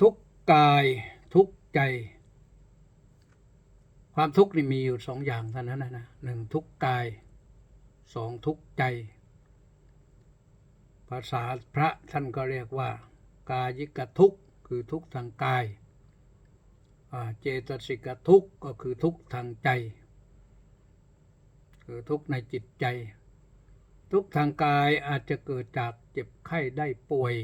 ทุกกายทุกใจ ความทุกข์นี่มีอยู่สองอย่างเท่านั้นนะนะหนึ่งทุกกายสองทุกใจ ภาษาพระท่านก็เรียกว่า กายิกทุกคือทุกทางกายเจตสิกทุกก็คือทุกทางใจ คือทุกในจิตใจ ทุกทางกายอาจจะเกิดจากเจ็บไข้ได้ป่วย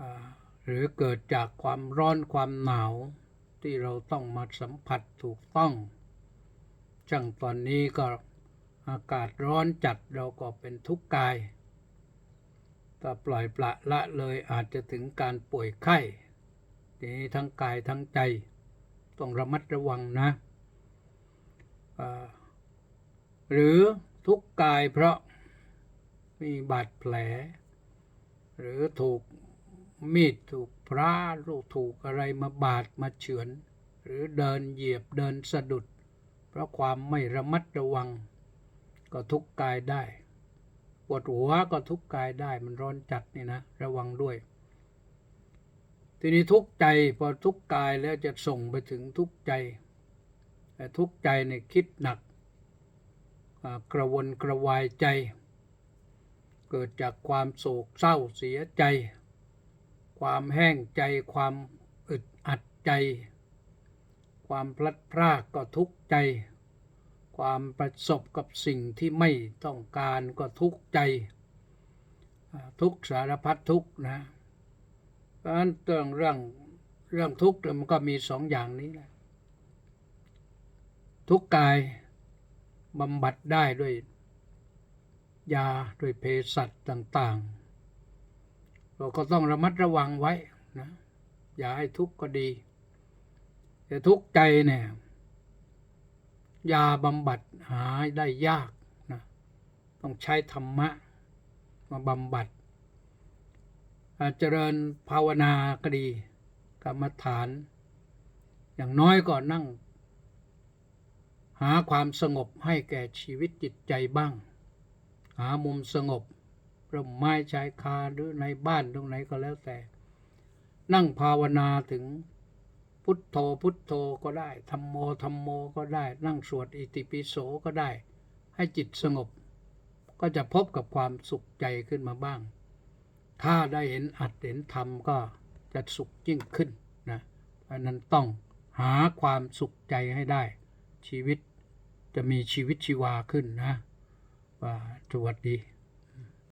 อ่า หรือเกิดจากความร้อนความหนาวที่เราต้องมาสัมผัสถูกต้องจังตอนนี้ก็อากาศร้อนจัดเราก็เป็นทุกข์กาย ถ้าปล่อยปละละเลยอาจจะถึงการป่วยไข้ทีนี้ทั้งกายทั้งใจ ต้องระมัดระวังนะ หรือทุกข์กายเพราะมีบาดแผล หรือถูก มีดถูกพระลูกถูกอะไรมาบาดมาเฉือน หรือเดินเหยียบเดินสะดุด เพราะความไม่ระมัดระวัง ก็ทุกข์กายได้ปวดหัวก็ทุกข์กายได้มันร้อนจัดนี่นะ ระวังด้วย ทีนี้ทุกข์ใจพอทุกข์กายแล้วจะส่งไปถึงทุกข์ใจแต่ทุกข์ใจเนี่ยคิดหนักกระวนกระวายใจ เกิดจากความโศกเศร้าเสียใจ ความแห้งใจความอึดอัดใจ ความพลัดพรากก็ทุกข์ใจ ความประสบกับสิ่งที่ไม่ต้องการก็ทุกข์ใจ ทุกสารพัดทุกนะเพราะฉะนั้นเรื่องเรื่องเรื่องทุกข์มันก็มีสองอย่างนี้แหละทุกข์กายบำบัดได้ด้วยยาด้วยเภสัชต่าง ๆ เราก็ต้องระมัดระวังไว้นะอย่าให้ทุกข์ก็ดีแต่ทุกข์ใจเนี่ยยาบำบัดหาได้ยากนะต้องใช้ธรรมะมาบำบัดอาจเจริญภาวนาก็ดีกรรมฐาน อย่างน้อยก็นั่ง หาความสงบให้แก่ชีวิตจิตใจบ้าง หามุมสงบ ร่มไม้ชายคาหรือในบ้านตรงไหนก็แล้วแต่ นั่งภาวนาถึงพุทโธพุทโธก็ได้ธรรมโมธรรมโมก็ได้ นั่งสวดอิติปิโสก็ได้ ให้จิตสงบ ก็จะพบกับความสุขใจขึ้นมาบ้าง ถ้าได้เห็นอัดเห็นธรรมก็จะสุขยิ่งขึ้นนะเพราะนั้นต้องหาความสุขใจให้ได้ ชีวิตจะมีชีวิตชีวาขึ้นนะว่าสวัสดี